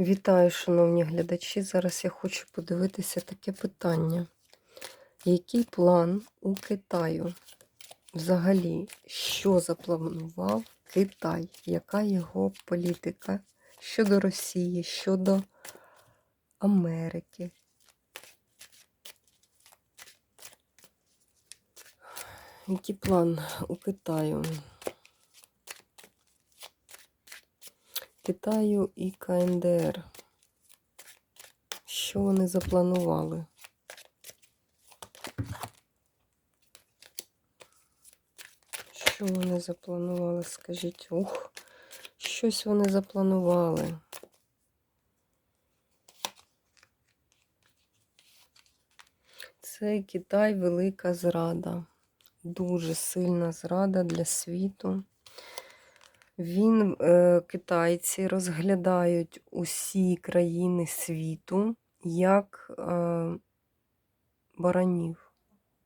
Вітаю, шановні глядачі. Зараз я хочу подивитися таке питання. Який план у Китаю? Взагалі, що запланував Китай? Яка його політика щодо Росії, щодо Америки? Який план у Китаю? Китаю і КНДР. Що вони запланували? Що вони запланували? Скажіть, ух, щось вони запланували. Це Китай велика зрада. Дуже сильна зрада для світу. Він, е, китайці розглядають усі країни світу як е, баранів,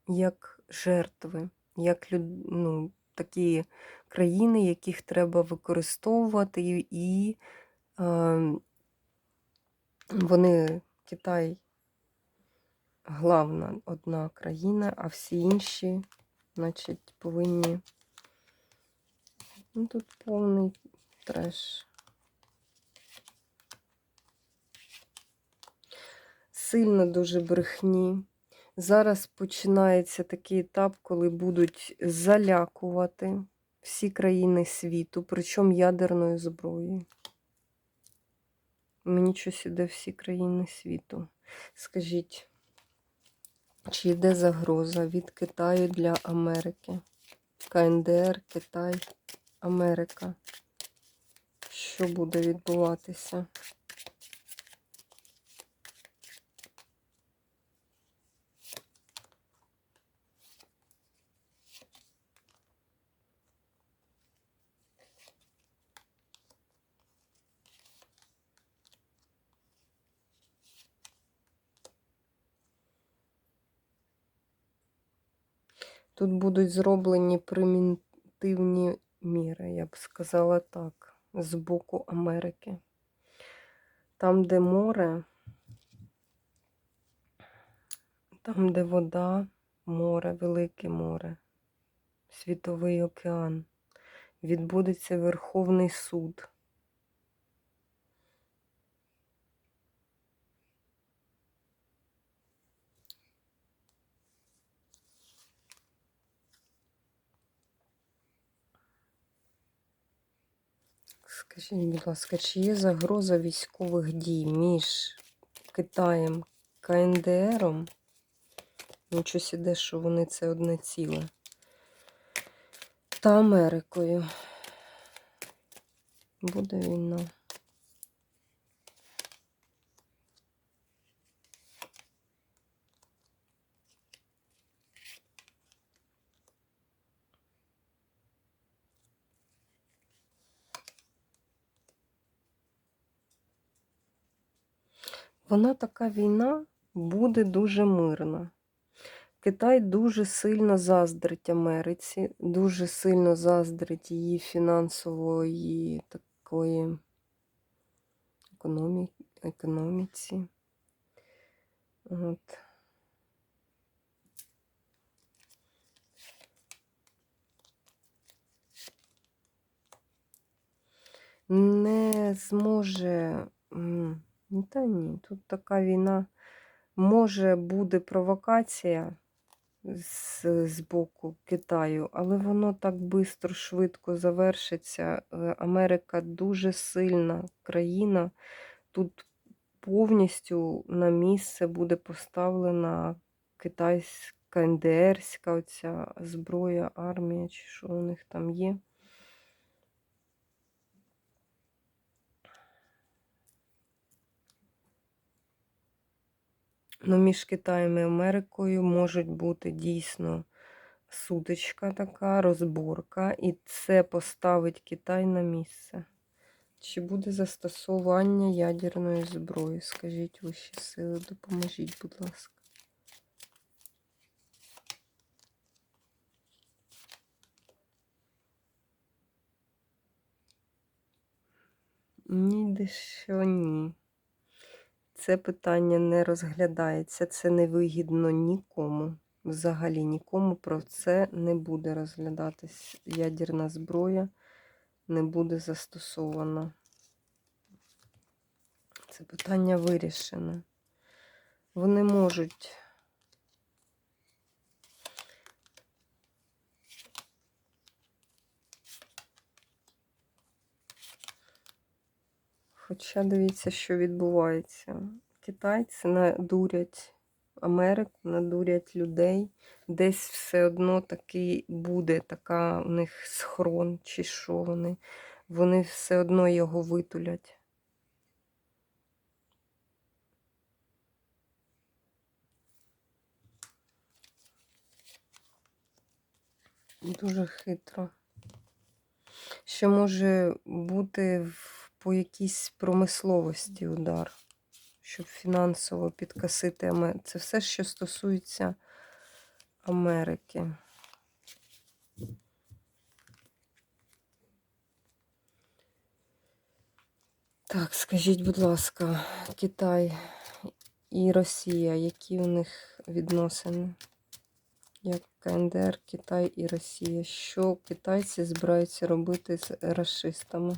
як жертви, як люд, ну, такі країни, яких треба використовувати, і, і е, вони, Китай, главна одна країна, а всі інші, значить, повинні. Ну, тут повний треш. Сильно дуже брехні. Зараз починається такий етап, коли будуть залякувати всі країни світу, причому ядерною зброєю. Мені щось іде всі країни світу. Скажіть, чи йде загроза від Китаю для Америки? КНДР, Китай. Америка. Що буде відбуватися? Тут будуть зроблені примітивні міри, я б сказала так, з боку Америки. Там, де море, там, де вода, море, велике море, світовий океан, відбудеться Верховний суд. Скажіть, будь ласка, чи є загроза військових дій між Китаєм КНДРом? Ну, щось іде, що вони це одне ціле. Та Америкою. Буде війна. Вона така війна буде дуже мирна. Китай дуже сильно заздрить Америці, дуже сильно заздрить її фінансової такої економі... економіці. От. Не зможе. Ну, Та ні, тут така війна. Може, буде провокація з, з боку Китаю, але воно так швидко, швидко завершиться. Е, Америка дуже сильна країна. Тут повністю на місце буде поставлена китайська КНДРська оця зброя, армія, чи що у них там є. Ну, між Китаєм і Америкою можуть бути дійсно сутичка така, розборка, і це поставить Китай на місце. Чи буде застосування ядерної зброї? Скажіть вищі сили, допоможіть, будь ласка. Ні, де що ні. Це питання не розглядається, це не вигідно нікому. Взагалі нікому про це не буде розглядатись. Ядерна зброя не буде застосована. Це питання вирішено. Вони можуть Хоча дивіться, що відбувається. Китайці надурять Америку, надурять людей. Десь все одно такий буде, така у них схрон чи що вони. Вони все одно його витулять. Дуже хитро. Ще може бути в, по якійсь промисловості удар, щоб фінансово підкосити Америку. Це все, що стосується Америки. Так, скажіть, будь ласка, Китай і Росія, які у них відносини? Як КНДР, Китай і Росія. Що китайці збираються робити з расистами?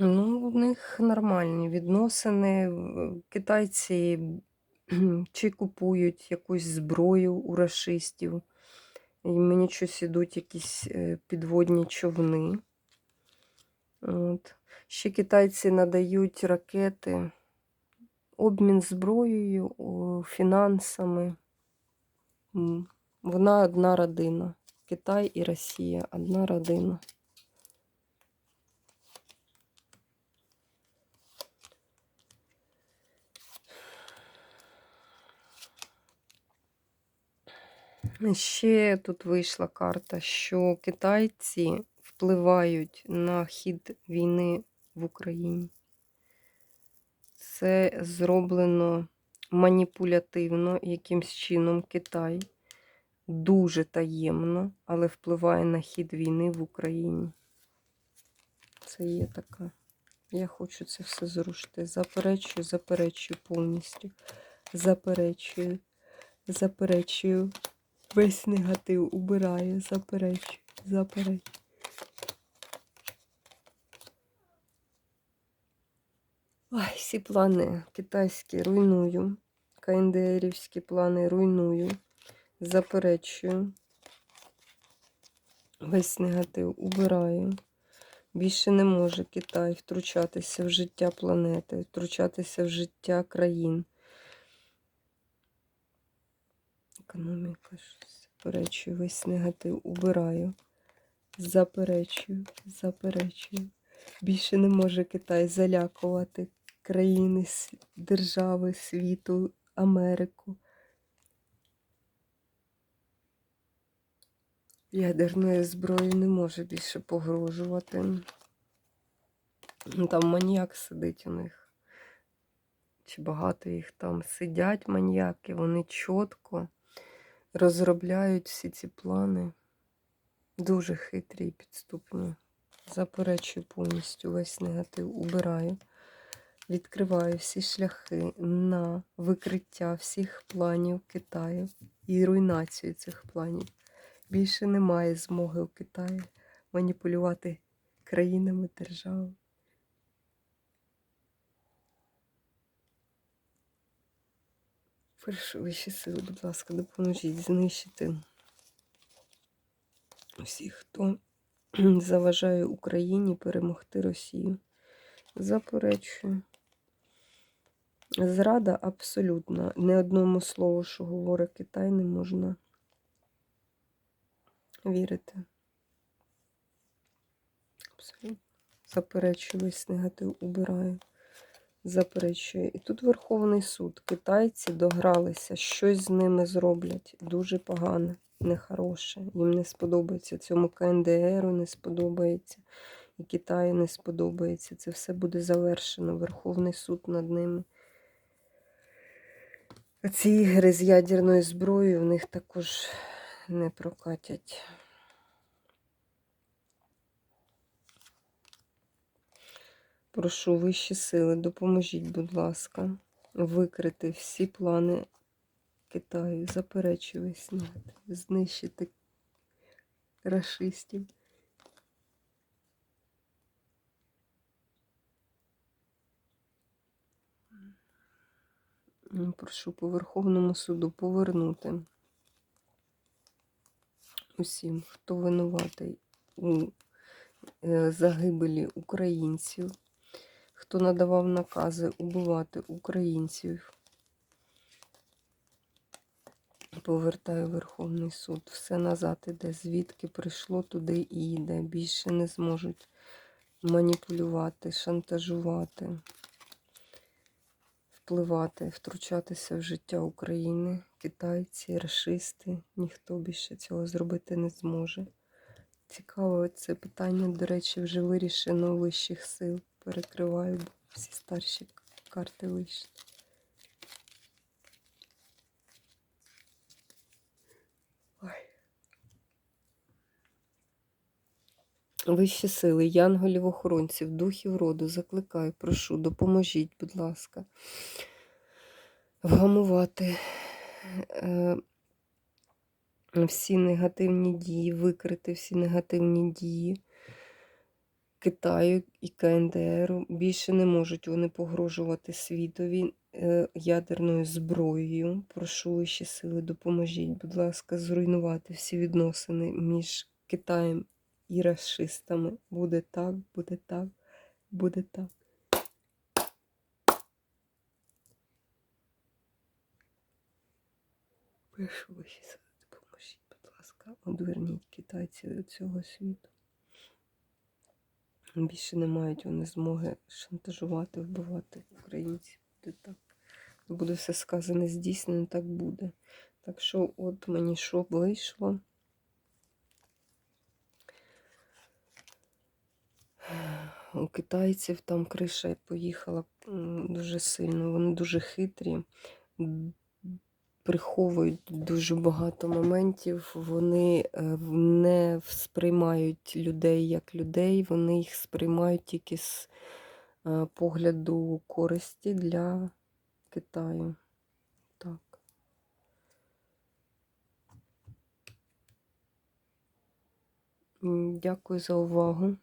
Ну, у них нормальні відносини. Китайці чи купують якусь зброю у расистів. І мені щось ідуть якісь е, підводні човни. От. Ще китайці надають ракети, обмін зброєю, фінансами. Вона одна родина. Китай і Росія одна родина. Ще тут вийшла карта, що китайці впливають на хід війни в Україні. Це зроблено маніпулятивно, якимсь чином Китай дуже таємно, але впливає на хід війни в Україні. Це є така. Я хочу це все зрушити. Заперечую, заперечую повністю. Заперечую, заперечую. Весь негатив убираю, заперечую, заперечую. Ой, всі плани китайські руйную. КНДРівські плани руйную. Заперечую. Весь негатив убираю. Більше не може Китай втручатися в життя планети, втручатися в життя країн. Економіка щось. Заперечую, весь негатив убираю. Заперечую, заперечую. Більше не може Китай залякувати країни, держави, світу, Америку. Ядерною зброєю не може більше погрожувати. Там маніяк сидить у них. Чи багато їх там сидять маніяки, вони чітко розробляють всі ці плани. Дуже хитрі і підступні. Заперечую повністю весь негатив, убираю. Відкриваю всі шляхи на викриття всіх планів Китаю і руйнацію цих планів. Більше немає змоги у Китаї маніпулювати країнами держави. Прошу вищі сили, будь ласка, допоможіть знищити всіх, хто заважає Україні перемогти Росію. Заперечую. Зрада абсолютна. Не одному слову, що говорить Китай, не можна вірити. Абсолютно. Заперечую весь негатив, убираю. Заперечую. І тут Верховний суд. Китайці догралися, щось з ними зроблять. Дуже погане, нехороше. Їм не сподобається. Цьому КНДРу не сподобається. І Китаю не сподобається. Це все буде завершено. Верховний суд над ними. Ці ігри з ядерною зброєю в них також не прокатять. Прошу вищі сили, допоможіть, будь ласка, викрити всі плани Китаю, заперечую весь знищити рашистів. М, Прошу по Верховному суду повернути усім, хто винуватий у е, загибелі українців, хто надавав накази убивати українців. Повертаю Верховний суд. Все назад іде. Звідки прийшло, туди і йде. Більше не зможуть маніпулювати, шантажувати, впливати, втручатися в життя України. Китайці, рашисти. Ніхто більше цього зробити не зможе. Цікаво, це питання, до речі, вже вирішено вищих сил. Перекриваю, бо всі старші карти вийшли. Ой. Вищі сили, янголів, охоронців, духів роду, закликаю, прошу, допоможіть, будь ласка, вгамувати е, всі негативні дії, викрити всі негативні дії Китаю і КНДР. Більше не можуть вони погрожувати світові е, ядерною зброєю. Прошу вищі сили, допоможіть, будь ласка, зруйнувати всі відносини між Китаєм і расистами. Буде так, буде так, буде так. Прошу вищі сили, допоможіть, будь ласка, одверніть китайців від цього світу. Більше не мають вони змоги шантажувати, вбивати українців. Так. Буде все сказане здійснено, так буде. Так що, от мені що вийшло. У китайців там криша поїхала дуже сильно. Вони дуже хитрі, приховують дуже багато моментів. Вони е, не сприймають людей як людей, вони їх сприймають тільки з е, погляду користі для Китаю. Так. Дякую за увагу.